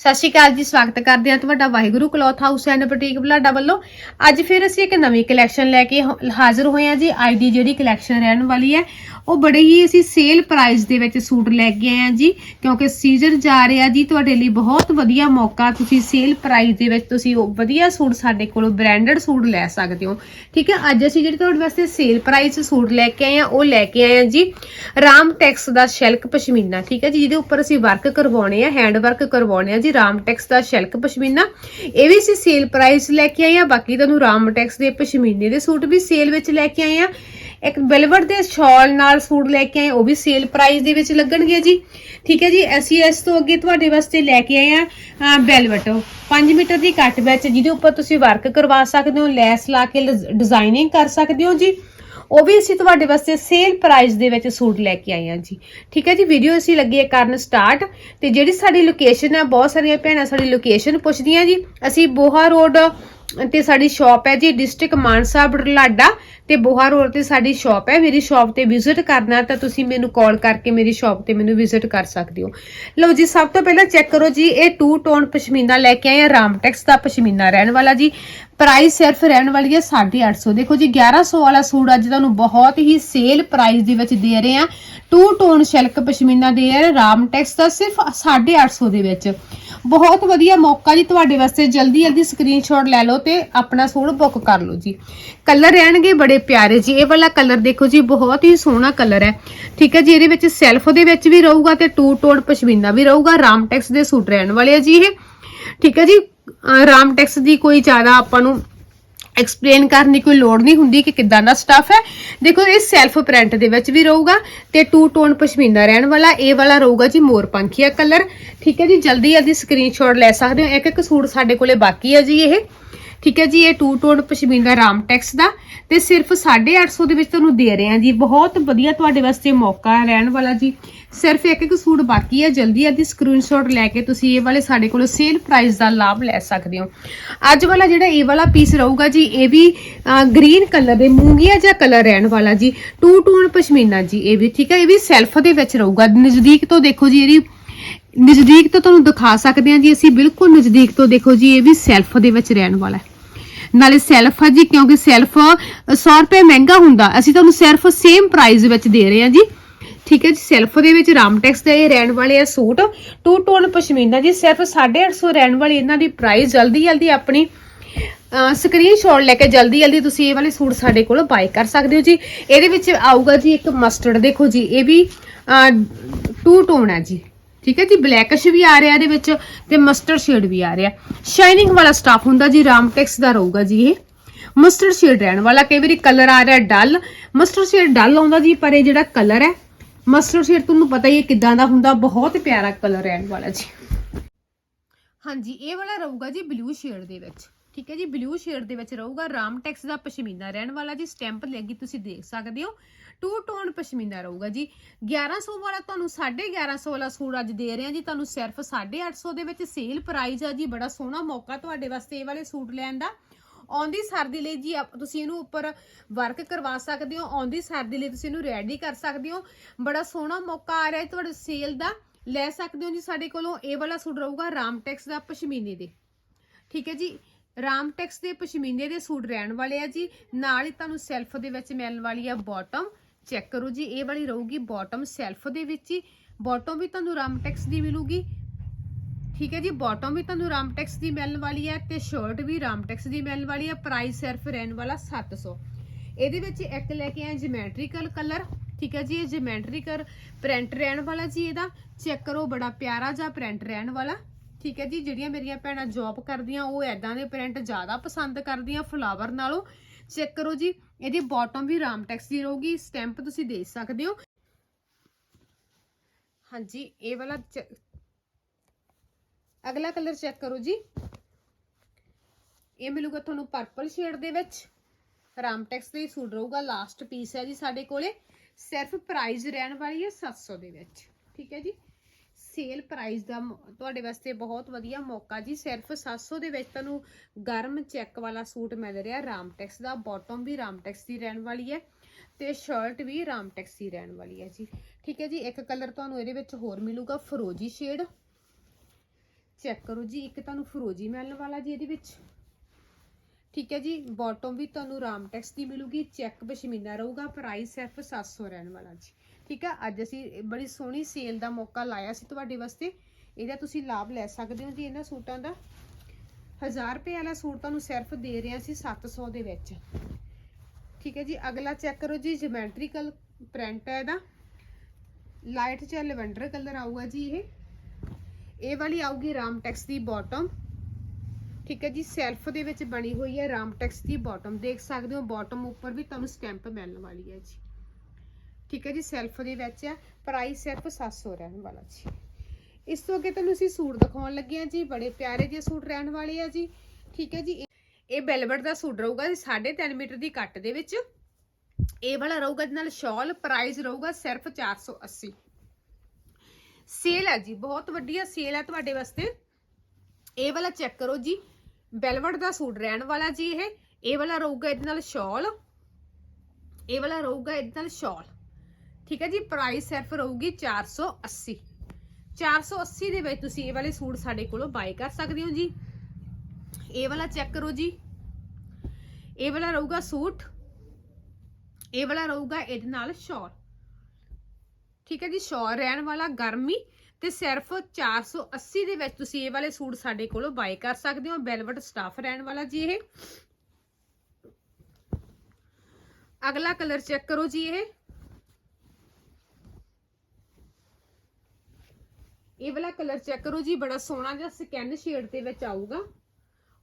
ਸਤਿ ਸ਼੍ਰੀ ਅਕਾਲ ਜੀ, ਸਵਾਗਤ ਕਰਦੇ ਹਾਂ ਤੁਹਾਡਾ Waheguru cloth house and boutique Balada ਵੱਲੋਂ। ਅੱਜ ਫਿਰ ਅਸੀਂ ਇੱਕ ਨਵੀਂ ਕਲੈਕਸ਼ਨ ਲੈ ਕੇ ਹਾਜ਼ਰ ਹੋਏ ਹਾਂ ਜੀ। ਅੱਜ ਦੀ ਜਿਹੜੀ ਕਲੈਕਸ਼ਨ ਰਹਿਣ ਵਾਲੀ ਹੈ ਉਹ ਬੜੇ ਹੀ ਅਸੀਂ ਸੇਲ ਪ੍ਰਾਈਸ ਦੇ ਵਿੱਚ ਸੂਟ ਲੈ ਕੇ ਆਏ ਹਾਂ ਜੀ, ਕਿਉਂਕਿ ਸੀਜ਼ਨ ਜਾ ਰਿਹਾ ਜੀ, ਤੁਹਾਡੇ ਲਈ ਬਹੁਤ ਵਧੀਆ ਮੌਕਾ, ਤੁਸੀਂ ਸੇਲ ਪ੍ਰਾਈਸ ਦੇ ਵਿੱਚ ਤੁਸੀਂ ਉਹ ਵਧੀਆ ਸੂਟ ਸਾਡੇ ਕੋਲੋਂ ਬ੍ਰਾਂਡਡ ਸੂਟ ਲੈ ਸਕਦੇ ਹੋ। ਠੀਕ ਹੈ, ਅੱਜ ਅਸੀਂ ਜਿਹੜੇ ਤੁਹਾਡੇ ਵਾਸਤੇ ਸੇਲ ਪ੍ਰਾਈਸ ਸੂਟ ਲੈ ਕੇ ਆਏ ਹਾਂ, ਉਹ ਲੈ ਕੇ ਆਏ ਹਾਂ ਜੀ ਰਾਮ ਟੈਕਸ ਦਾ ਸ਼ੈਲਕ ਪਸ਼ਮੀਨਾ ਠੀਕ ਹੈ ਜੀ, ਜਿਹਦੇ ਉੱਪਰ ਅਸੀਂ ਵਰਕ ਕਰਵਾਉਣੇ ਆ ਹੈਂਡ ਵਰਕ ਕਰਵਾਉਣੇ ਆ ਜੀ ਰਾਮ ਟੈਕਸ ਦਾ ਸ਼ੈਲਕ ਪਸ਼ਮੀਨਾ ਇਹ ਵੀ ਅਸੀਂ ਸੇਲ ਪ੍ਰਾਈਸ ਲੈ ਕੇ ਆਏ ਆ ਬਾਕੀ ਤੁਹਾਨੂੰ ਰਾਮ ਟੈਕਸ ਦੇ ਪਸ਼ਮੀਨੇ ਦੇ ਸੂਟ ਵੀ ਸੇਲ ਵਿੱਚ ਲੈ ਕੇ ਆਏ ਆ ਇੱਕ ਵੈਲਵਟ ਦੇ ਸ਼ਾਲ ਨਾਲ ਸੂਟ ਲੈ ਕੇ ਆਏ, ਉਹ ਵੀ ਸੇਲ ਪ੍ਰਾਈਸ ਦੇ ਵਿੱਚ ਲੱਗਣਗੇ ਜੀ। ਠੀਕ ਹੈ ਜੀ, ਅਸੀਂ ਇਸ ਤੋਂ ਅੱਗੇ ਤੁਹਾਡੇ ਵਾਸਤੇ ਲੈ ਕੇ ਆਏ ਆ ਵੈਲਵਟ 5 ਮੀਟਰ ਦੀ ਕੱਟ ਵਿੱਚ ਜਿਹਦੇ ਉੱਪਰ ਤੁਸੀਂ ਵਰਕ ਕਰਵਾ ਸਕਦੇ ਹੋ, ਲੈਸ ਲਾ ਕੇ ਡਿਜ਼ਾਈਨਿੰਗ ਕਰ ਸਕਦੇ ਹੋ ਜੀ। ਉਹ ਵੀ ਅਸੀਂ ਤੁਹਾਡੇ ਵਾਸਤੇ ਸੇਲ ਪ੍ਰਾਈਸ ਦੇ ਵਿੱਚ ਸੂਟ ਲੈ ਕੇ ਆਏ ਹਾਂ ਜੀ। ਠੀਕ ਹੈ ਜੀ ਵੀਡੀਓ ਅਸੀਂ ਲੱਗੇ ਕਰਨ ਸਟਾਰਟ ਤੇ ਜਿਹੜੀ ਸਾਡੀ ਲੋਕੇਸ਼ਨ ਹੈ ਬਹੁਤ ਸਾਰੀਆਂ ਭੈਣਾਂ ਸਾਡੀ ਲੋਕੇਸ਼ਨ ਪੁੱਛਦੀਆਂ ਜੀ। ਅਸੀਂ ਬੋਹਾ ਰੋਡ ਤੇ ਸਾਡੀ ਸ਼ਾਪ ਹੈ ਜੀ ਡਿਸਟ੍ਰਿਕਟ ਮਾਨਸਾ ਬਰਲਾਡਾ ਤੇ ਬੋਹਾ ਰੋਡ ਤੇ ਸਾਡੀ ਸ਼ਾਪ ਹੈ, ਮੇਰੀ ਸ਼ਾਪ ਤੇ ਵਿਜ਼ਿਟ ਕਰਨਾ ਤਾਂ ਤੁਸੀਂ ਮੈਨੂੰ ਕਾਲ ਕਰਕੇ ਮੇਰੀ ਸ਼ਾਪ ਤੇ ਮੈਨੂੰ ਵਿਜ਼ਿਟ ਕਰ ਸਕਦੇ ਹੋ। ਲਓ ਜੀ, ਸਭ ਤੋਂ ਪਹਿਲਾਂ ਚੈੱਕ ਕਰੋ ਜੀ, ਇਹ ਟੂ ਟੋਨ ਪਸ਼ਮੀਨਾ ਲੈ ਕੇ ਆਏ ਆ, ਰਾਮਟੈਕਸ ਦਾ ਪਸ਼ਮੀਨਾ ਰਹਿਣ ਵਾਲਾ ਜੀ। ਪ੍ਰਾਈਸ ਸਿਰਫ ਰਹਿਣ ਵਾਲੀ ਹੈ 850 ਦੇਖੋ ਜੀ 1100 ਵਾਲਾ ਸੂਟ ਅੱਜ ਤੁਹਾਨੂੰ ਬਹੁਤ ਹੀ ਸੇਲ ਪ੍ਰਾਈਸ ਦੇ ਵਿੱਚ ਦੇ ਰਹੇ ਆ। ਟੂ ਟੋਨ ਸਿਲਕ ਪਸ਼ਮੀਨਾ ਦੇ ਰਹੇ ਰਾਮਟੈਕਸ ਦਾ ਸਿਰਫ 850 ਦੇ ਵਿੱਚ। ਬਹੁਤ ਵਧੀਆ ਮੌਕਾ ਜੀ ਤੁਹਾਡੇ ਵਾਸਤੇ ਜਲਦੀ ਜਲਦੀ ਸਕਰੀਨਸ਼ਾਟ ਲੈ ਲਓ ਤੇ ਆਪਣਾ ਸੂਟ ਬੁੱਕ ਕਰ ਲਓ ਜੀ। ਕਲਰ ਰਹਿਣਗੇ ਬੜੇ ਪਿਆਰੇ ਜੀ, ਇਹ ਵਾਲਾ ਕਲਰ ਦੇਖੋ ਜੀ, ਬਹੁਤ ਹੀ ਸੋਹਣਾ ਕਲਰ ਹੈ। ਠੀਕ ਹੈ ਜੀ, ਇਹਦੇ ਵਿੱਚ ਸੈਲਫ ਦੇ ਵਿੱਚ ਵੀ ਰਹੂਗਾ ਤੇ ਟੂ ਟੋਨ ਪਸ਼ਮੀਨਾ ਵੀ ਰਹੂਗਾ ਰਾਮਟੈਕਸ ਦੇ ਸੂਟ ਰਹਿਣ ਵਾਲੇ ਆ ਜੀ ਇਹ। ਠੀਕ ਹੈ ਜੀ ਰਾਮਟੈਕਸ ਦੀ ਕੋਈ ਜ਼ਿਆਦਾ ਆਪਾਂ ਨੂੰ ਐਕਸਪਲੇਨ ਕਰਨ ਦੀ ਕੋਈ ਲੋੜ ਨਹੀਂ ਹੁੰਦੀ ਕਿ ਕਿੱਦਾਂ ਦਾ ਸਟੱਫ ਹੈ। ਦੇਖੋ, ਇਹ ਸੈਲਫ ਪ੍ਰਿੰਟ ਦੇ ਵਿੱਚ ਵੀ ਰਹੂਗਾ ਤੇ ਟੂ ਟੋਨ ਪਸ਼ਮੀਨਾ ਰਹਿਣ ਵਾਲਾ, ਇਹ ਵਾਲਾ ਰਹੂਗਾ ਜੀ ਮੋਰ ਪੰਖੀਆ ਕਲਰ ਠੀਕ ਹੈ ਜੀ ਜਲਦੀ ਜਲਦੀ ਸਕਰੀਨਸ਼ਾਟ ਲੈ ਸਕਦੇ ਹੋ। ਇੱਕ ਇੱਕ ਸੂਟ ਸਾਡੇ ਕੋਲੇ ਬਾਕੀ ਹੈ ਜੀ ਇਹ। ਠੀਕ ਹੈ ਜੀ, ਇਹ ਟੂ ਟੋਨ ਪਸ਼ਮੀਨਾ ਰਾਮਟੈਕਸ ਦਾ ਤੇ ਸਿਰਫ 850 ਦੇ ਵਿੱਚ ਤੁਹਾਨੂੰ ਦੇ ਰਹੇ ਹਾਂ ਜੀ। ਬਹੁਤ ਵਧੀਆ ਤੁਹਾਡੇ ਵਾਸਤੇ ਮੌਕਾ ਰਹਿਣ ਵਾਲਾ ਜੀ। ਸਿਰਫ ਇੱਕ ਇੱਕ ਸੂਟ ਬਾਕੀ ਹੈ, ਜਲਦੀ ਜਲਦੀ ਸਕਰੀਨਸ਼ਾਟ ਲੈ ਕੇ ਤੁਸੀਂ ਇਹ ਵਾਲੇ ਸਾਡੇ ਕੋਲੋਂ ਸੇਲ ਪ੍ਰਾਈਸ ਦਾ ਲਾਭ ਲੈ ਸਕਦੇ ਹੋ। ਅੱਜ ਵਾਲਾ ਜਿਹੜਾ ਇਹ ਵਾਲਾ ਪੀਸ ਰਹੂਗਾ ਜੀ, ਇਹ ਵੀ ਗ੍ਰੀਨ ਕਲਰ ਦੇ ਮੂੰਗੀਆ ਜਿਹਾ ਕਲਰ ਰਹਿਣ ਵਾਲਾ ਜੀ। ਟੂ ਟੋਨ ਪਸ਼ਮੀਨਾ ਜੀ, ਇਹ ਵੀ, ਠੀਕ ਹੈ, ਇਹ ਵੀ ਸੈਲਫ ਦੇ ਵਿੱਚ ਰਹੂਗਾ। ਨਜ਼ਦੀਕ ਤੋਂ ਦੇਖੋ ਜੀ, ਇਹਦੀ ਨਜ਼ਦੀਕ ਤੋਂ ਤੁਹਾਨੂੰ ਦਿਖਾ ਸਕਦੇ ਹਾਂ ਜੀ। ਅਸੀਂ ਬਿਲਕੁਲ ਨਜ਼ਦੀਕ ਤੋਂ ਦੇਖੋ ਜੀ, ਇਹ ਵੀ ਸੈਲਫ ਦੇ ਵਿੱਚ ਰਹਿਣ ਵਾਲਾ ਹੈ। ਨਾਲੇ ਸੈਲਫ ਆ ਜੀ, ਕਿਉਂਕਿ ਸੈਲਫ 100 ਰੁਪਏ ਮਹਿੰਗਾ ਹੁੰਦਾ। ਅਸੀਂ ਤੁਹਾਨੂੰ ਸਿਰਫ ਸੇਮ ਪ੍ਰਾਈਸ ਵਿੱਚ ਦੇ ਰਹੇ ਹਾਂ ਜੀ। ਠੀਕ ਹੈ ਜੀ, ਸੈਲਫ ਦੇ ਵਿੱਚ ਰਾਮਟੈਕਸ ਦੇ ਇਹ ਰਹਿਣ ਵਾਲੇ ਆ ਸੂਟ। ਟੂ ਟੋਨ ਪਸ਼ਮੀਨਾ ਜੀ, ਸਿਰਫ 850 ਰਹਿਣ ਵਾਲੀ ਇਹਨਾਂ ਦੀ ਪ੍ਰਾਈਸ ਜਲਦੀ ਜਲਦੀ ਆਪਣੀ ਸਕਰੀਨਸ਼ਾਟ ਲੈ ਕੇ ਜਲਦੀ ਜਲਦੀ ਤੁਸੀਂ ਇਹ ਵਾਲੇ ਸੂਟ ਸਾਡੇ ਕੋਲ ਬਾਈ ਕਰ ਸਕਦੇ ਹੋ ਜੀ। ਇਹਦੇ ਵਿੱਚ ਆਊਗਾ ਜੀ ਇੱਕ ਮਸਟਰਡ ਦੇਖੋ ਜੀ, ਇਹ ਵੀ ਟੂ ਟੋਨ ਹੈ ਜੀ। ਠੀਕ ਹੈ ਜੀ, ਬਲੈਕਸ਼ ਵੀ ਆ ਰਿਹਾ ਇਹਦੇ ਵਿੱਚ ਤੇ ਮਸਟਰਡ ਸ਼ੇਡ ਵੀ ਆ ਰਿਹਾ। ਸ਼ਾਈਨਿੰਗ ਵਾਲਾ ਸਟਾਫ ਹੁੰਦਾ ਜੀ ਰਾਮਟੈਕਸ ਦਾ ਰਹੂਗਾ ਜੀ ਇਹ। ਮਸਟਰਡ ਸ਼ੇਡ ਰਹਿਣ ਵਾਲਾ, ਕਈ ਵਾਰੀ ਕਲਰ ਆ ਰਿਹਾ ਡਲ ਮਸਟਰਡ ਸ਼ੇਡ ਡਲ ਆਉਂਦਾ ਜੀ, ਪਰ ਇਹ ਜਿਹੜਾ ਕਲਰ ਹੈ ਮਸਟਰਡ ਸ਼ੇਡ ਤੁਹਾਨੂੰ ਪਤਾ ਹੀ ਹੈ ਕਿਦਾਂ ਦਾ ਹੁੰਦਾ, ਬਹੁਤ ਪਿਆਰਾ ਕਲਰ ਰਹਿਣ ਵਾਲਾ ਜੀ। ਹਾਂਜੀ, ਇਹ ਵਾਲਾ ਰਹੂਗਾ ਜੀ ਬਲੂ ਸ਼ੇਡ ਦੇ ਵਿੱਚ। ਠੀਕ ਹੈ ਜੀ ਬਲੂ ਸ਼ੇਡ ਦੇ ਵਿੱਚ ਰਹੂਗਾ ਰਾਮਟੈਕਸ ਦਾ ਪਸ਼ਮੀਨਾ। ਰਹਿਣ ਵਾਲਾ ਜੀ ਸਟੈਂਪ ਲੱਗੀ ਤੁਸੀਂ ਦੇਖ ਸਕਦੇ ਹੋ। ਟੂ ਟੋਨ ਪਸ਼ਮੀਨਾ ਰਹੂਗਾ ਜੀ। 1100 ਵਾਲਾ ਤੁਹਾਨੂੰ 1150 ਵਾਲਾ ਸੂਟ ਅੱਜ ਦੇ ਰਹੇ ਹਾਂ ਜੀ। ਤੁਹਾਨੂੰ ਸਿਰਫ 850 ਦੇ ਵਿੱਚ ਸੇਲ ਪ੍ਰਾਈਸ ਆ ਜੀ। ਬੜਾ ਸੋਹਣਾ ਮੌਕਾ ਤੁਹਾਡੇ ਵਾਸਤੇ ਇਹ ਵਾਲੇ ਸੂਟ ਲੈਣ ਦਾ। ਆਉਂਦੀ ਸਰਦੀ ਲਈ ਜੀ, ਆਪ- ਤੁਸੀਂ ਇਹਨੂੰ ਉੱਪਰ ਵਰਕ ਕਰਵਾ ਸਕਦੇ ਹੋ। ਆਉਂਦੀ ਸਰਦੀ ਲਈ ਤੁਸੀਂ ਇਹਨੂੰ ਰੈਡੀ ਕਰ ਸਕਦੇ ਹੋ। ਬੜਾ ਸੋਹਣਾ ਮੌਕਾ ਆ ਰਿਹਾ ਤੁਹਾਡੇ ਸੇਲ ਦਾ। ਲੈ ਸਕਦੇ ਹੋ ਜੀ ਸਾਡੇ ਕੋਲੋਂ। ਇਹ ਵਾਲਾ ਸੂਟ ਰਹੂਗਾ ਰਾਮਟੈਕਸ ਦਾ ਪਸ਼ਮੀਨੇ ਦੇ। ਠੀਕ ਹੈ ਜੀ। ਰਾਮਟੈਕਸ ਦੇ ਪਸ਼ਮੀਨੇ ਦੇ ਸੂਟ ਰਹਿਣ ਵਾਲੇ ਆ ਜੀ। ਨਾਲ ਹੀ ਤੁਹਾਨੂੰ ਸੈਲਫ ਦੇ ਵਿੱਚ ਮਿਲਣ ਵਾਲੀ ਆ ਬਾਟਮ ਚੈੱਕ ਕਰੋ ਜੀ, ਇਹ ਵਾਲੀ ਰਹੂਗੀ ਬਾਟਮ ਸੈਲਫ ਦੇ ਵਿੱਚ ਹੀ। ਬਾਟਮ ਵੀ ਤੁਹਾਨੂੰ ਰਾਮਟੈਕਸ ਦੀ ਮਿਲੂਗੀ। ਠੀਕ ਹੈ ਜੀ ਬਾਟਮ ਵੀ ਤੁਹਾਨੂੰ ਰਾਮਟੈਕਸ ਦੀ ਮਿਲਣ ਵਾਲੀ ਹੈ ਤੇ ਸ਼ਰਟ ਵੀ ਰਾਮਟੈਕਸ ਦੀ ਮਿਲਣ ਵਾਲੀ ਹੈ ਪ੍ਰਾਈਸ ਸਿਰਫ ਰਹਿਣ ਵਾਲਾ 700 ਇਹਦੇ ਵਿੱਚ ਇੱਕ ਲੈ ਕੇ ਆਏ ਜਿਮੈਟ੍ਰੀਕਲ ਕਲਰ ਠੀਕ ਹੈ ਜੀ, ਇਹ ਜਿਮੈਟ੍ਰੀਕਲ ਪ੍ਰਿੰਟ ਰਹਿਣ ਵਾਲਾ ਜੀ ਇਹਦਾ। ਚੈੱਕ ਕਰੋ, ਬੜਾ ਪਿਆਰਾ ਜਿਹਾ ਪ੍ਰਿੰਟ ਰਹਿਣ ਵਾਲਾ। ਠੀਕ ਹੈ ਜੀ, ਜਿਹੜੀਆਂ ਮੇਰੀਆਂ ਭੈਣਾਂ ਜੌਬ ਕਰਦੀਆਂ, ਉਹ ਐਦਾਂ ਦੇ ਪ੍ਰਿੰਟ ਜ਼ਿਆਦਾ ਪਸੰਦ ਕਰਦੀਆਂ ਫਲਾਵਰ ਨਾਲੋਂ। ਚੈੱਕ ਕਰੋ ਜੀ, ਇਹਦੀ ਬਾਟਮ ਵੀ ਰਾਮ ਟੈਕਸ ਦੀ ਰਹੂਗੀ ਸਟੈਂਪ ਤੁਸੀਂ ਦੇ ਸਕਦੇ ਹੋ। ਹਾਂਜੀ, ਇਹ ਵਾਲਾ ਚ- ਅਗਲਾ ਕਲਰ ਚੈੱਕ ਕਰੋ ਜੀ। ਇਹ ਮਿਲੂਗਾ ਤੁਹਾਨੂੰ ਪਰਪਲ ਸ਼ੇਡ ਦੇ ਵਿੱਚ। ਰਾਮ ਰਾਮਟੈਕਸ ਦੇ ਸੂਟ ਰਹੂਗਾ ਲਾਸਟ ਪੀਸ ਹੈ ਜੀ ਸਾਡੇ ਕੋਲੇ। ਸਿਰਫ ਪ੍ਰਾਈਸ ਰਹਿਣ ਵਾਲੀ ਹੈ 700 ਦੇ ਵਿੱਚ। ਠੀਕ ਹੈ ਜੀ। ਸੇਲ ਪ੍ਰਾਈਸ ਦਾ ਤੁਹਾਡੇ ਵਾਸਤੇ ਬਹੁਤ ਵਧੀਆ ਮੌਕਾ ਜੀ। ਸਿਰਫ 700 ਦੇ ਵਿੱਚ ਤੁਹਾਨੂੰ ਗਰਮ ਚੈੱਕ ਵਾਲਾ ਸੂਟ ਮਿਲ ਰਿਹਾ, ਰਾਮਟੈਕਸ ਦਾ। ਬਾਟਮ ਵੀ ਰਾਮਟੈਕਸ ਦੀ ਰਹਿਣ ਵਾਲੀ ਹੈ ਤੇ ਸ਼ਰਟ ਵੀ ਰਾਮਟੈਕਸ ਦੀ ਰਹਿਣ ਵਾਲੀ ਹੈ ਜੀ। ਠੀਕ ਹੈ ਜੀ, ਇੱਕ ਕਲਰ ਤੁਹਾਨੂੰ ਇਹਦੇ ਵਿੱਚ ਹੋਰ ਮਿਲੂਗਾ ਫਰੋਜੀ ਸ਼ੇਡ ਚੈੱਕ ਕਰੋ ਜੀ, ਇੱਕ ਤੁਹਾਨੂੰ ਫਰੋਜੀ ਮਿਲਣ ਵਾਲਾ ਜੀ ਇਹਦੇ ਵਿੱਚ। ਠੀਕ ਹੈ ਜੀ ਬਾਟਮ ਵੀ ਤੁਹਾਨੂੰ ਰਾਮਟੈਕਸ ਦੀ ਮਿਲੂਗੀ ਚੈੱਕ ਬਸ਼ਮੀਨਾ ਰਹੂਗਾ ਪ੍ਰਾਈਸ ਸਿਰਫ 700 ਰਹਿਣ ਵਾਲਾ ਜੀ। ਠੀਕ ਹੈ ਅੱਜ ਅਸੀਂ ਬੜੀ ਸੋਹਣੀ ਸੇਲ ਦਾ ਮੌਕਾ ਲਾਇਆ ਸੀ ਤੁਹਾਡੇ ਵਾਸਤੇ। ਇਹਦਾ ਤੁਸੀਂ ਲਾਭ ਲੈ ਸਕਦੇ ਹੋ ਜੀ ਇਹਨਾਂ ਸੂਟਾਂ ਦਾ। 1000 ਰੁਪਏ ਵਾਲਾ ਸੂਟ ਤੁਹਾਨੂੰ ਸਿਰਫ ਦੇ ਰਿਹਾ ਸੀ ਅਸੀਂ 700 ਦੇ ਵਿੱਚ। ਠੀਕ ਹੈ ਜੀ, ਅਗਲਾ ਚੈੱਕ ਕਰੋ ਜੀ ਜਿਓਮੈਟ੍ਰੀਕਲ ਪ੍ਰਿੰਟ ਹੈ ਇਹਦਾ। ਲਾਈਟ ਚ ਲਵੈਂਡਰ ਕਲਰ ਆਊਗਾ ਜੀ ਇਹ। ਇਹ ਵਾਲੀ ਆਊਗੀ ਰਾਮਟੈਕਸ ਦੀ ਬਾਟਮ ਠੀਕ ਹੈ ਜੀ ਸੈਲਫ ਦੇ ਵਿੱਚ ਬਣੀ ਹੋਈ ਹੈ ਰਾਮਟੈਕਸ ਦੀ ਬਾਟਮ ਦੇਖ ਸਕਦੇ ਹੋ ਬਾਟਮ ਉੱਪਰ ਵੀ ਤੁਹਾਨੂੰ ਸਟੈਂਪ ਮਿਲਣ ਵਾਲੀ ਹੈ ਜੀ। ਠੀਕ ਹੈ ਜੀ, ਸੈਲਫ ਦੇ ਵਿੱਚ ਹੈ ਪ੍ਰਾਈਸ ਸਿਰਫ 700 ਰਹਿਣ ਵਾਲਾ ਜੀ ਇਸ ਤੋਂ ਅੱਗੇ ਤੁਹਾਨੂੰ ਅਸੀਂ ਸੂਟ ਦਿਖਾਉਣ ਲੱਗੇ ਹਾਂ ਜੀ, ਬੜੇ ਪਿਆਰੇ ਜਿਹੇ ਸੂਟ ਰਹਿਣ ਵਾਲੇ ਆ ਜੀ, ਠੀਕ ਹੈ ਜੀ। ਇਹ- ਬੈਲਵਟ ਦਾ ਸੂਟ ਰਹੂਗਾ ਜੀ 3.5 ਮੀਟਰ ਦੀ ਕੱਟ ਦੇ ਵਿੱਚ। ਇਹ ਵਾਲਾ ਰਹੂਗਾ ਇਹਦੇ ਨਾਲ ਸ਼ਾਲ ਪ੍ਰਾਈਸ ਰਹੂਗਾ ਸਿਰਫ 480 ਸੇਲ ਹੈ ਜੀ, ਬਹੁਤ ਵਧੀਆ ਸੇਲ ਹੈ ਤੁਹਾਡੇ ਵਾਸਤੇ। ਇਹ ਵਾਲਾ ਚੈੱਕ ਕਰੋ ਜੀ ਬੈਲਵਟ ਦਾ ਸੂਟ ਰਹਿਣ ਵਾਲਾ ਜੀ ਇਹ। ਇਹ ਵਾਲਾ ਰਹੂਗਾ ਇਹਦੇ ਨਾਲ ਸ਼ਾਲ। ਇਹ ਵਾਲਾ ਰਹੂਗਾ ਇਹਦੇ ਨਾਲ ਸ਼ਾਲ। ਠੀਕ ਹੈ ਜੀ ਪ੍ਰਾਈਸ ਸਿਰਫ ਰਹੂਗੀ 480 480 ਦੇ ਵਿੱਚ ਤੁਸੀਂ ਇਹ ਵਾਲੇ ਸੂਟ ਸਾਡੇ ਕੋਲੋਂ ਬਾਈ ਕਰ ਸਕਦੇ ਹੋ ਜੀ। ਇਹ ਵਾਲਾ ਚੈੱਕ ਕਰੋ ਜੀ। ਇਹ ਵਾਲਾ ਰਹੂਗਾ ਸੂਟ। ਇਹ ਵਾਲਾ ਰਹੂਗਾ ਇਹਦੇ ਨਾਲ ਸ਼ਾਲ ਠੀਕ ਹੈ ਜੀ ਸ਼ਾਲ ਰਹਿਣ ਵਾਲਾ ਗਰਮੀ ਤੇ ਸਿਰਫ 480 ਦੇ ਵਿੱਚ ਤੁਸੀਂ ਇਹ ਵਾਲੇ ਸੂਟ ਸਾਡੇ ਕੋਲੋਂ ਬਾਈ ਕਰ ਸਕਦੇ ਹੋ। ਬੈਲਵਟ ਸਟਾਫ ਰਹਿਣ ਵਾਲਾ ਜੀ ਇਹ। ਅਗਲਾ ਕਲਰ ਚੈੱਕ ਕਰੋ ਜੀ ਇਹ ਇਹ ਵਾਲਾ ਕਲਰ ਚੈੱਕ ਕਰੋ ਜੀ, ਬੜਾ ਸੋਹਣਾ ਜਿਹਾ ਸਕੈਨ ਸ਼ੇਡ ਦੇ ਵਿੱਚ ਆਊਗਾ।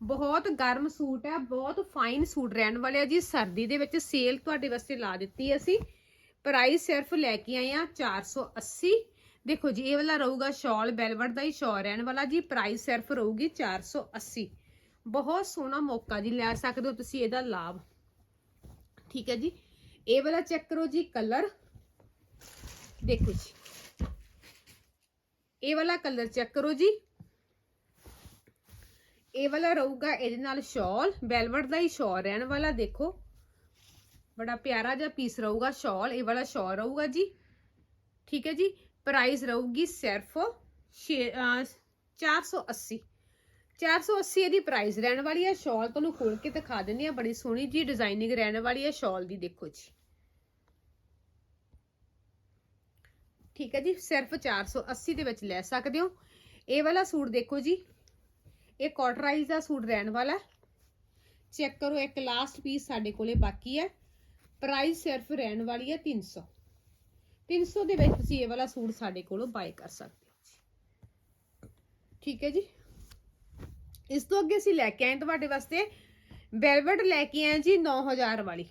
ਬਹੁਤ ਗਰਮ ਸੂਟ ਹੈ, ਬਹੁਤ ਫਾਈਨ ਸੂਟ ਰਹਿਣ ਵਾਲੇ ਆ ਜੀ। ਸਰਦੀ ਦੇ ਵਿੱਚ ਸੇਲ ਤੁਹਾਡੇ ਵਾਸਤੇ ਲਾ ਦਿੱਤੀ ਅਸੀਂ। ਪ੍ਰਾਈਸ ਸਿਰਫ ਲੈ ਕੇ ਆਏ ਆ 480 ਦੇਖੋ ਜੀ, ਇਹ ਵਾਲਾ ਰਹੂਗਾ ਸ਼ਾਲ ਬੈਲਵਟ ਦਾ ਹੀ ਸ਼ਾਲ ਰਹਿਣ ਵਾਲਾ ਜੀ। ਪ੍ਰਾਈਸ ਸਿਰਫ ਰਹੂਗੀ 480 ਬਹੁਤ ਸੋਹਣਾ ਮੌਕਾ ਜੀ, ਲੈ ਸਕਦੇ ਹੋ ਤੁਸੀਂ ਇਹਦਾ ਲਾਭ। ਠੀਕ ਹੈ ਜੀ। ਇਹ ਵਾਲਾ ਚੈੱਕ ਕਰੋ ਜੀ, ਕਲਰ। ਦੇਖੋ ਜੀ। ਇਹ ਵਾਲਾ ਕਲਰ ਚੈੱਕ ਕਰੋ ਜੀ। ਇਹ ਵਾਲਾ ਰਹੂਗਾ ਇਹਦੇ ਨਾਲ ਸ਼ਾਲ ਵੈਲਵਟ ਦਾ ਹੀ ਸ਼ਾਲ ਰਹਿਣ ਵਾਲਾ, ਦੇਖੋ। ਬੜਾ ਪਿਆਰਾ ਜਿਹਾ ਪੀਸ ਰਹੂਗਾ ਸ਼ਾਲ ਇਹ ਵਾਲਾ ਸ਼ਾਲ ਰਹੂਗਾ ਜੀ। ਠੀਕ ਹੈ ਜੀ ਪ੍ਰਾਈਸ ਰਹੂਗੀ ਸਿਰਫ ਛੇ- ਅਹ 480 480 ਇਹਦੀ ਪ੍ਰਾਈਸ ਰਹਿਣ ਵਾਲੀ ਹੈ ਸ਼ਾਲ ਤੁਹਾਨੂੰ ਖੋਲ ਕੇ ਦਿਖਾ ਦਿੰਦੀ ਆ ਬੜੀ ਸੋਹਣੀ ਜੀ ਡਿਜ਼ਾਈਨਿੰਗ ਰਹਿਣ ਵਾਲੀ ਹੈ ਸ਼ਾਲ ਦੀ ਦੇਖੋ ਜੀ। ਠੀਕ ਹੈ ਜੀ, ਸਿਰਫ 480 ਦੇ ਵਿੱਚ ਲੈ ਸਕਦੇ ਹੋ। ਇਹ ਵਾਲਾ ਸੂਟ ਦੇਖੋ ਜੀ, ਇਹ ਕਾਟਰਾਈਜ਼ ਦਾ ਸੂਟ ਰਹਿਣ ਵਾਲਾ। ਚੈੱਕ ਕਰੋ, ਇੱਕ ਲਾਸਟ ਪੀਸ ਸਾਡੇ ਕੋਲੇ ਬਾਕੀ ਹੈ। ਪ੍ਰਾਈਸ ਸਿਰਫ ਰਹਿਣ ਵਾਲੀ ਹੈ 300 300 ਦੇ ਵਿੱਚ ਤੁਸੀਂ ਇਹ ਵਾਲਾ ਸੂਟ ਸਾਡੇ ਕੋਲੋਂ ਬਾਈ ਕਰ ਸਕਦੇ ਹੋ ਠੀਕ ਹੈ ਜੀ। ਇਸ ਤੋਂ ਅੱਗੇ ਅਸੀਂ ਲੈ ਕੇ ਆਏ ਤੁਹਾਡੇ ਵਾਸਤੇ ਵੈਲਵਟ ਲੈ ਕੇ ਆਏ ਜੀ 9000 ਵਾਲੀ।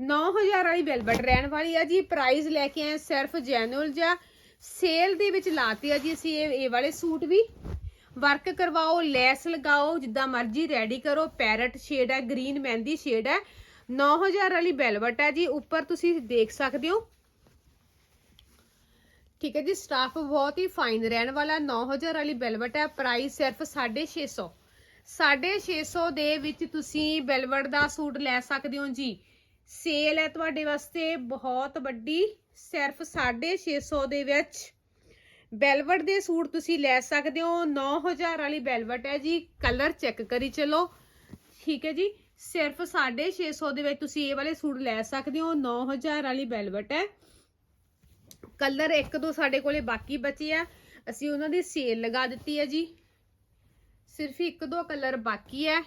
9000 ਵਾਲੀ ਵੈਲਵਟ ਰਹਿਣ ਵਾਲੀ ਆ ਜੀ। ਪ੍ਰਾਈਸ ਲੈ ਕੇ ਆਏ ਸਿਰਫ ਜੈਨੂਅਲ ਜਾਂ ਸੇਲ ਦੇ ਵਿੱਚ ਲਾਤੀ ਆ ਜੀ ਅਸੀਂ ਇਹ ਇਹ ਵਾਲੇ ਸੂਟ ਵੀ। ਵਰਕ ਕਰਵਾਓ, ਲੈਸ ਲਗਾਓ, ਜਿੱਦਾਂ ਮਰਜ਼ੀ ਰੈਡੀ ਕਰੋ। ਪੈਰਟ ਸ਼ੇਡ ਹੈ ਗ੍ਰੀਨ ਮਹਿੰਦੀ ਸ਼ੇਡ ਹੈ 9000 ਵਾਲੀ ਵੈਲਵਟ ਹੈ ਜੀ। ਉੱਪਰ ਤੁਸੀਂ ਦੇਖ ਸਕਦੇ ਹੋ। ਠੀਕ ਹੈ ਜੀ ਸਟਾਫ ਬਹੁਤ ਹੀ ਫਾਈਨ ਰਹਿਣ ਵਾਲਾ। 9000 ਵਾਲੀ ਵੈਲਵਟ ਹੈ ਪ੍ਰਾਈਸ ਸਿਰਫ 650 650 ਦੇ ਵਿੱਚ ਤੁਸੀਂ ਵੈਲਵਟ ਦਾ ਸੂਟ ਲੈ ਸਕਦੇ ਹੋ ਜੀ। ਸੇਲ ਹੈ ਤੁਹਾਡੇ ਵਾਸਤੇ ਬਹੁਤ ਵੱਡੀ, ਸਿਰਫ 650 ਦੇ ਵਿੱਚ। ਵੈਲਵਟ ਦੇ ਸੂਟ ਤੁਸੀਂ ਲੈ ਸਕਦੇ ਹੋ 9000 ਵਾਲੀ ਬੈਲਵਟ ਹੈ ਜੀ, ਕਲਰ ਚੈੱਕ ਕਰੀ ਚਲੋ। ਠੀਕ ਹੈ ਜੀ, ਸਿਰਫ 650 ਦੇ ਵਿੱਚ ਤੁਸੀਂ ਇਹ ਵਾਲੇ ਸੂਟ ਲੈ ਸਕਦੇ ਹੋ 9000 ਵਾਲੀ ਬੈਲਵਟ ਹੈ। ਕਲਰ ਇੱਕ ਦੋ ਸਾਡੇ ਕੋਲੇ ਬਾਕੀ ਬਚੇ ਆ, ਅਸੀਂ ਉਹਨਾਂ ਦੀ ਸੇਲ ਲਗਾ ਦਿੱਤੀ ਹੈ ਜੀ। ਸਿਰਫ ਇੱਕ ਦੋ ਕਲਰ ਬਾਕੀ ਹੈ।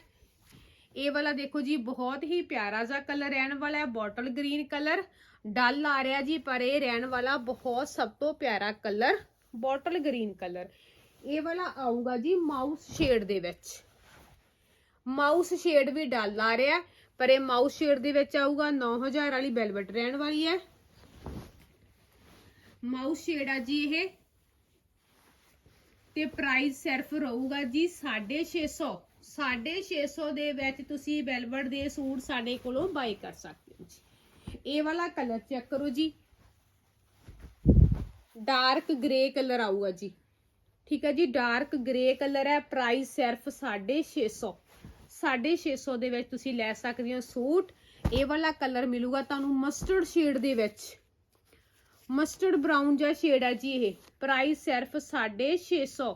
ਇਹ ਵਾਲਾ ਦੇਖੋ ਜੀ, ਬਹੁਤ ਹੀ ਪਿਆਰਾ ਜਿਹਾ ਕਲਰ ਰਹਿਣ ਵਾਲਾ ਹੈ ਬੋਟਲ ਗ੍ਰੀਨ ਕਲਰ ਡਲ ਆ ਰਿਹਾ ਜੀ, ਪਰ ਇਹ ਰਹਿਣ ਵਾਲਾ ਬਹੁਤ ਸਭ ਤੋਂ ਪਿਆਰਾ ਕਲਰ ਬੋਟਲ ਗ੍ਰੀਨ ਕਲਰ ਇਹ ਵਾਲਾ ਆਊਗਾ ਜੀ ਮਾਊਸ ਸ਼ੇਡ ਦੇ ਵਿੱਚ। ਮਾਊਸ ਸ਼ੇਡ ਵੀ ਡਲ ਆ ਰਿਹਾ, ਪਰ ਇਹ ਮਾਊਸ ਸ਼ੇਡ ਦੇ ਵਿੱਚ ਆਊਗਾ 9000 ਵਾਲੀ ਬੈਲਵਟ ਰਹਿਣ ਵਾਲੀ ਹੈ। ਮਾਊਸ ਸ਼ੇਡ ਆ ਜੀ ਇਹ। ਤੇ ਪ੍ਰਾਈਸ ਸਿਰਫ ਰਹੂਗਾ ਜੀ 650 650 ਦੇ ਵਿੱਚ ਤੁਸੀਂ ਵੈਲਵਟ ਦੇ ਸੂਟ ਸਾਡੇ ਕੋਲੋਂ ਬਾਈ ਕਰ ਸਕਦੇ ਹੋ ਜੀ। ਇਹ ਵਾਲਾ ਕਲਰ ਚੈੱਕ ਕਰੋ ਜੀ। ਡਾਰਕ ਗ੍ਰੇ ਕਲਰ ਆਊਗਾ ਜੀ। ਠੀਕ ਹੈ ਜੀ ਡਾਰਕ ਗ੍ਰੇ ਕਲਰ ਹੈ। ਪ੍ਰਾਈਸ ਸਿਰਫ 650 650 ਦੇ ਵਿੱਚ ਤੁਸੀਂ ਲੈ ਸਕਦੇ ਹੋ ਸੂਟ। ਇਹ ਵਾਲਾ ਕਲਰ ਮਿਲੂਗਾ ਤੁਹਾਨੂੰ ਮਸਟਰਡ ਸ਼ੇਡ ਦੇ ਵਿੱਚ। ਮਸਟਰਡ ਬਰਾਊਨ ਜਿਹਾ ਸ਼ੇਡ ਹੈ ਜੀ ਇਹ। ਪ੍ਰਾਈਸ ਸਿਰਫ 650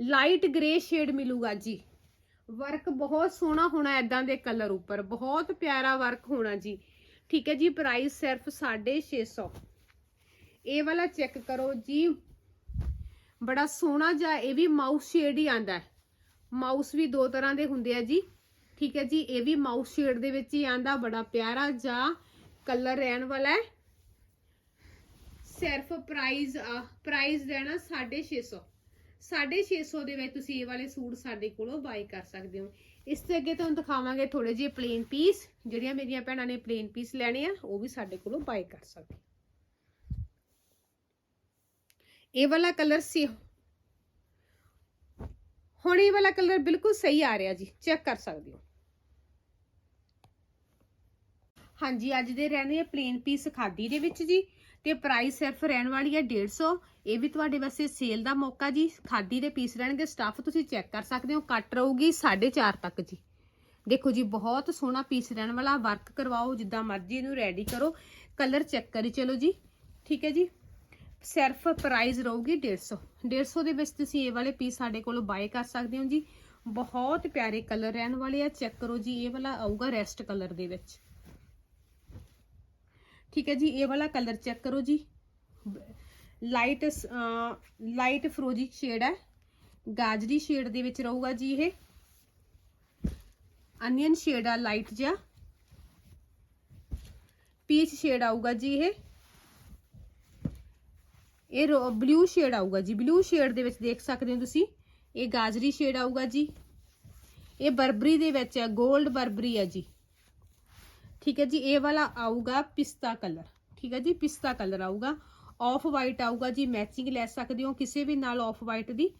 ਲਾਈਟ ਗ੍ਰੇ ਸ਼ੇਡ ਮਿਲੂਗਾ ਜੀ। ਵਰਕ ਬਹੁਤ ਸੋਹਣਾ ਹੋਣਾ ਐਦਾਂ ਦੇ ਕਲਰ ਉੱਪਰ। ਬਹੁਤ ਪਿਆਰਾ ਵਰਕ ਹੋਣਾ ਜੀ। ਠੀਕ ਹੈ ਜੀ ਪ੍ਰਾਈਸ ਸਿਰਫ 650 ਇਹ ਵਾਲਾ ਚੈੱਕ ਕਰੋ ਜੀ। ਬੜਾ ਸੋਹਣਾ ਜਿਹਾ, ਇਹ ਵੀ ਮਾਊਸ ਸ਼ੇਡ ਹੀ ਆਂਦਾ ਹੈ। ਮਾਊਸ ਵੀ ਦੋ ਤਰ੍ਹਾਂ ਦੇ ਹੁੰਦੇ ਆ ਜੀ। ਠੀਕ ਹੈ ਜੀ, ਇਹ ਵੀ ਮਾਊਸ ਸ਼ੇਡ ਦੇ ਵਿੱਚ ਹੀ ਆਂਦਾ ਬੜਾ ਪਿਆਰਾ ਜਾਂ ਕਲਰ ਰਹਿਣ ਵਾਲਾ ਹੈ। ਸਿਰਫ ਪ੍ਰਾਈਸ ਪ੍ਰਾਈਸ ਦੇਣਾ 650 650 ਦੇ ਵਿੱਚ ਤੁਸੀਂ ਇਹ ਵਾਲੇ ਸੂਟ ਸਾਡੇ ਕੋਲੋਂ ਬਾਈ ਕਰ ਸਕਦੇ ਹੋ। ਇਸ ਤੋਂ ਅੱਗੇ ਤੁਹਾਨੂੰ ਦਿਖਾਵਾਂਗੇ ਥੋੜੇ ਜਿਹੇ ਪਲੇਨ ਪੀਸ ਜਿਹੜੀਆਂ ਮੇਰੀਆਂ ਭੈਣਾਂ ਨੇ ਪਲੇਨ ਪੀਸ ਲੈਣੇ ਆ, ਉਹ ਵੀ ਸਾਡੇ ਕੋਲੋਂ ਬਾਈ ਕਰ ਸਕਦੇ ਇਹ ਵਾਲਾ ਕਲਰ ਸੀ ਹੁਣ ਇਹ ਵਾਲਾ ਕਲਰ ਬਿਲਕੁਲ ਸਹੀ ਆ ਰਿਹਾ ਜੀ ਚੈੱਕ ਕਰ ਸਕਦੇ ਹੋ। ਹਾਂਜੀ, ਅੱਜ ਦੇ ਰਹਿਣੇ ਆ ਪਲੇਨ ਪੀਸ ਖਾਦੀ ਦੇ ਵਿੱਚ ਜੀ, ਤੇ ਪ੍ਰਾਈਸ ਸਿਰਫ ਰਹਿਣ ਵਾਲੀ ਹੈ 150 ਇਹ ਵੀ ਤੁਹਾਡੇ ਵਾਸਤੇ ਸੇਲ ਦਾ ਮੌਕਾ ਜੀ। ਖਾਦੀ ਦੇ ਪੀਸ ਰਹਿਣਗੇ ਸਟੱਫ ਤੁਸੀਂ ਚੈੱਕ ਕਰ ਸਕਦੇ ਹੋ। ਕੱਟ ਰਹੂਗੀ 4.5 ਤੱਕ ਜੀ। ਦੇਖੋ ਜੀ, ਬਹੁਤ ਸੋਹਣਾ ਪੀਸ ਰਹਿਣ ਵਾਲਾ। ਵਰਕ ਕਰਵਾਓ, ਜਿੱਦਾਂ ਮਰਜ਼ੀ ਇਹਨੂੰ ਰੈਡੀ ਕਰੋ। ਕਲਰ ਚੈੱਕ ਕਰੀ ਚਲੋ ਜੀ। ਠੀਕ ਹੈ ਜੀ? ਸਿਰਫ ਪ੍ਰਾਈਸ ਰਹੂਗੀ 150 150 ਦੇ ਵਿੱਚ ਤੁਸੀਂ ਇਹ ਵਾਲੇ ਪੀਸ ਸਾਡੇ ਕੋਲੋਂ ਬਾਏ ਕਰ ਸਕਦੇ ਹੋ ਜੀ। ਬਹੁਤ ਪਿਆਰੇ ਕਲਰ ਰਹਿਣ ਵਾਲੇ ਆ। ਚੈੱਕ ਕਰੋ ਜੀ, ਇਹ ਵਾਲਾ ਆਊਗਾ ਰੈਸਟ ਕਲਰ ਦੇ ਵਿੱਚ। ਠੀਕ ਹੈ ਜੀ? ਇਹ ਵਾਲਾ ਕਲਰ ਚੈੱਕ ਕਰੋ ਜੀ। ਲਾਈਟ ਲਾਈਟ ਫਰੋਜੀ ਸ਼ੇਡ ਹੈ। ਗਾਜਰੀ ਸ਼ੇਡ ਦੇ ਵਿੱਚ ਰਹੂਗਾ ਜੀ ਇਹ। ਅਨੀਅਨ ਸ਼ੇਡ ਆ, ਲਾਈਟ ਜਿਹਾ। ਪੀਚ ਸ਼ੇਡ ਆਊਗਾ ਜੀ ਇਹ। ਇਹ ਬਲੂ ਸ਼ੇਡ ਆਊਗਾ ਜੀ। ਬਲੂ ਸ਼ੇਡ ਦੇ ਵਿੱਚ ਦੇਖ ਸਕਦੇ ਹੋ ਤੁਸੀਂ। ਇਹ ਗਾਜਰੀ ਸ਼ੇਡ ਆਊਗਾ ਜੀ। ਇਹ ਬਰਬਰੀ ਦੇ ਵਿੱਚ ਹੈ 골ਡ ਬਰਬਰੀ ਹੈ ਜੀ। ਠੀਕ ਹੈ ਜੀ, ਇਹ ਵਾਲਾ ਆਊਗਾ ਪਿਸਤਾ ਕਲਰ। ਠੀਕ ਹੈ ਜੀ, ਪਿਸਤਾ ਕਲਰ ਆਊਗਾ। ਆਫ ਵਾਈਟ ਆਊਗਾ ਜੀ ਮੈਚਿੰਗ ਲੈ ਸਕਦੇ ਹੋ, ਕਿਸੇ ਵੀ ਨਾਲ ਆਫ ਵਾਈਟ ਦੀ।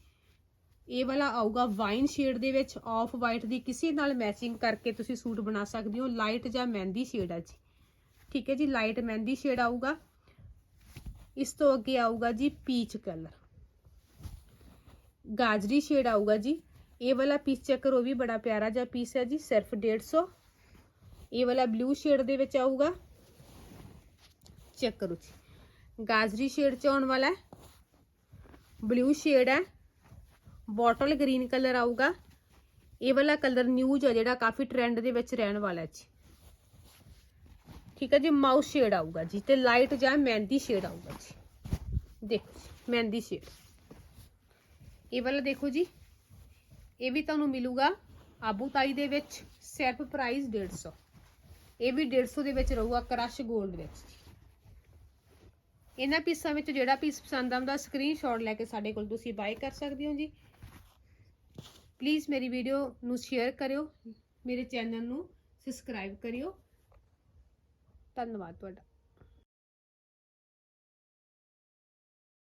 ਇਹ ਵਾਲਾ ਆਊਗਾ ਵਾਈਨ ਸ਼ੇਡ ਦੇ ਵਿੱਚ ਆਫ ਵਾਈਟ ਦੀ ਕਿਸੇ ਨਾਲ ਮੈਚਿੰਗ ਕਰਕੇ ਤੁਸੀਂ ਸੂਟ ਬਣਾ ਸਕਦੇ ਹੋ ਲਾਈਟ ਜਾਂ ਮਹਿੰਦੀ ਸ਼ੇਡ ਆ ਜੀ। ਠੀਕ ਹੈ ਜੀ ਲਾਈਟ ਮਹਿੰਦੀ ਸ਼ੇਡ ਆਊਗਾ। ਇਸ ਤੋਂ ਅੱਗੇ ਆਊਗਾ ਜੀ ਪੀਚ ਕਲਰ ਗਾਜਰੀ ਸ਼ੇਡ ਆਊਗਾ ਜੀ। ਇਹ ਵਾਲਾ ਪੀਸ ਚੈੱਕ ਕਰੋ ਵੀ ਬੜਾ ਪਿਆਰਾ ਜਿਹਾ ਪੀਸ ਹੈ ਜੀ, ਸਿਰਫ 150 ਇਹ ਵਾਲਾ ਬਲੂ ਸ਼ੇਡ ਦੇ ਵਿੱਚ ਆਊਗਾ। ਚੈੱਕ ਕਰੋ ਜੀ। ਗਾਜਰੀ ਸ਼ੇਡ ਚ ਆਉਣ ਵਾਲਾ ਹੈ। ਬਲੂ ਸ਼ੇਡ ਹੈ। ਬੋਟਲ ਗ੍ਰੀਨ ਕਲਰ ਆਊਗਾ। ਇਹ ਵਾਲਾ ਕਲਰ ਨਿਊਜ ਹੈ ਜਿਹੜਾ ਕਾਫੀ ਟ੍ਰੈਂਡ ਦੇ ਵਿੱਚ ਰਹਿਣ ਵਾਲਾ ਹੈ ਜੀ। ਠੀਕ ਹੈ ਜੀ ਮਾਊਸ ਸ਼ੇਡ ਆਊਗਾ ਜੀ ਤੇ ਲਾਈਟ ਜਾਂ ਮਹਿੰਦੀ ਸ਼ੇਡ ਆਊਗਾ ਜੀ। ਦੇਖੋ ਜੀ, ਮਹਿੰਦੀ ਸ਼ੇਡ ਇਹ ਵਾਲਾ ਦੇਖੋ ਜੀ। ਇਹ ਵੀ ਤੁਹਾਨੂੰ ਮਿਲੂਗਾ ਆਬੂਤਾਈ ਦੇ ਵਿੱਚ ਸਿਰਫ ਪ੍ਰਾਈਸ 150 ਇਹ ਵੀ 150 ਦੇ ਵਿੱਚ ਰਹੂਗਾ ਕ੍ਰਸ਼ 골ਡ ਵਿੱਚ। ਇਹਨਾਂ ਪੀਸਾਂ ਵਿੱਚ ਜਿਹੜਾ ਪੀਸ ਪਸੰਦ ਆਉਂਦਾ ਸਕਰੀਨਸ਼ਾਟ ਲੈ ਕੇ ਸਾਡੇ ਕੋਲ ਤੁਸੀਂ ਬਾਏ ਕਰ ਸਕਦੇ ਹੋ ਜੀ। ਪਲੀਜ਼ ਮੇਰੀ ਵੀਡੀਓ ਨੂੰ ਸ਼ੇਅਰ ਕਰਿਓ, ਮੇਰੇ ਚੈਨਲ ਨੂੰ ਸਬਸਕ੍ਰਾਈਬ ਕਰਿਓ। ਧੰਨਵਾਦ ਤੁਹਾਡਾ।